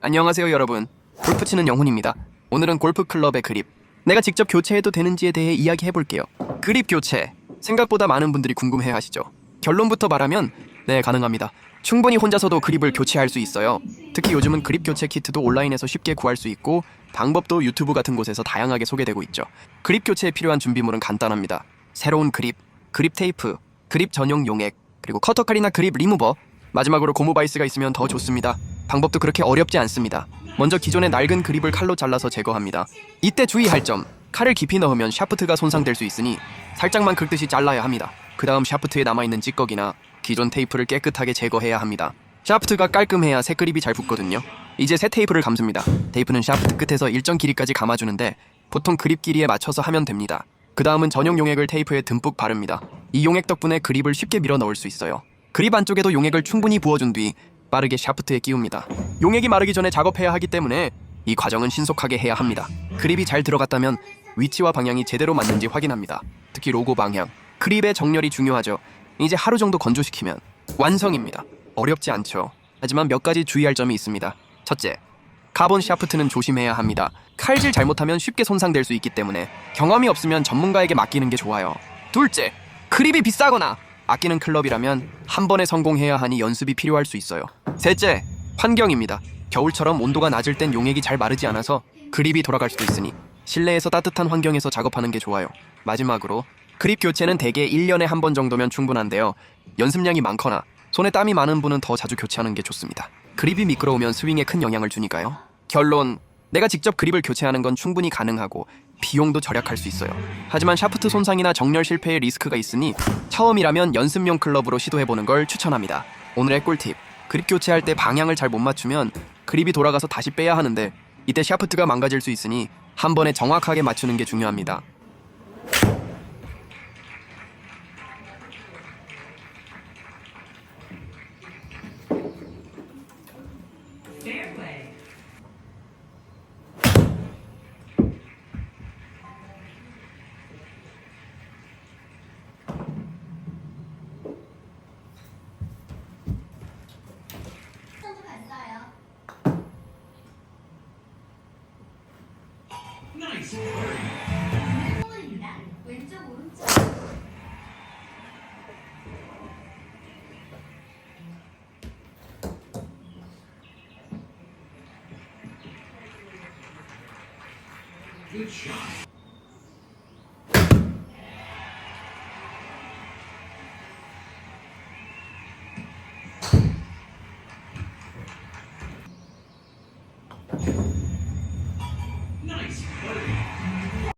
안녕하세요 여러분. 골프 치는 영훈입니다. 오늘은 골프 클럽의 그립. 내가 직접 교체해도 되는지에 대해 이야기해 볼게요. 그립 교체. 생각보다 많은 분들이 궁금해 하시죠. 결론부터 말하면 네 가능합니다. 충분히 혼자서도 그립을 교체할 수 있어요. 특히 요즘은 그립 교체 키트도 온라인에서 쉽게 구할 수 있고 방법도 유튜브 같은 곳에서 다양하게 소개되고 있죠. 그립 교체에 필요한 준비물은 간단합니다. 새로운 그립, 그립 테이프, 그립 전용 용액 그리고 커터 칼이나 그립 리무버. 마지막으로 고무 바이스가 있으면 더 좋습니다. 방법도 그렇게 어렵지 않습니다. 먼저 기존의 낡은 그립을 칼로 잘라서 제거합니다. 이때 주의할 점, 칼을 깊이 넣으면 샤프트가 손상될 수 있으니 살짝만 긁듯이 잘라야 합니다. 그 다음 샤프트에 남아있는 찌꺼기나 기존 테이프를 깨끗하게 제거해야 합니다. 샤프트가 깔끔해야 새 그립이 잘 붙거든요. 이제 새 테이프를 감습니다. 테이프는 샤프트 끝에서 일정 길이까지 감아주는데 보통 그립 길이에 맞춰서 하면 됩니다. 그 다음은 전용 용액을 테이프에 듬뿍 바릅니다. 이 용액 덕분에 그립을 쉽게 밀어 넣을 수 있어요. 그립 안쪽에도 용액을 충분히 부어준 뒤 빠르게 샤프트에 끼웁니다. 용액이 마르기 전에 작업해야 하기 때문에 이 과정은 신속하게 해야 합니다. 그립이 잘 들어갔다면 위치와 방향이 제대로 맞는지 확인합니다. 특히 로고 방향, 그립의 정렬이 중요하죠. 이제 하루 정도 건조시키면 완성입니다. 어렵지 않죠. 하지만 몇 가지 주의할 점이 있습니다. 첫째, 카본 샤프트는 조심해야 합니다. 칼질 잘못하면 쉽게 손상될 수 있기 때문에 경험이 없으면 전문가에게 맡기는 게 좋아요. 둘째, 그립이 비싸거나 아끼는 클럽이라면 한 번에 성공해야 하니 연습이 필요할 수 있어요. 셋째, 환경입니다. 겨울처럼 온도가 낮을 땐 용액이 잘 마르지 않아서 그립이 돌아갈 수도 있으니 실내에서 따뜻한 환경에서 작업하는 게 좋아요. 마지막으로 그립 교체는 대개 1년에 한 번 정도면 충분한데요. 연습량이 많거나 손에 땀이 많은 분은 더 자주 교체하는 게 좋습니다. 그립이 미끄러우면 스윙에 큰 영향을 주니까요. 결론, 내가 직접 그립을 교체하는 건 충분히 가능하고 비용도 절약할 수 있어요. 하지만 샤프트 손상이나 정렬 실패의 리스크가 있으니 처음이라면 연습용 클럽으로 시도해보는 걸 추천합니다. 오늘의 꿀팁, 그립 교체할 때 방향을 잘 못 맞추면 그립이 돌아가서 다시 빼야 하는데 이때 샤프트가 망가질 수 있으니 한 번에 정확하게 맞추는 게 중요합니다. 선 Nice Good shot.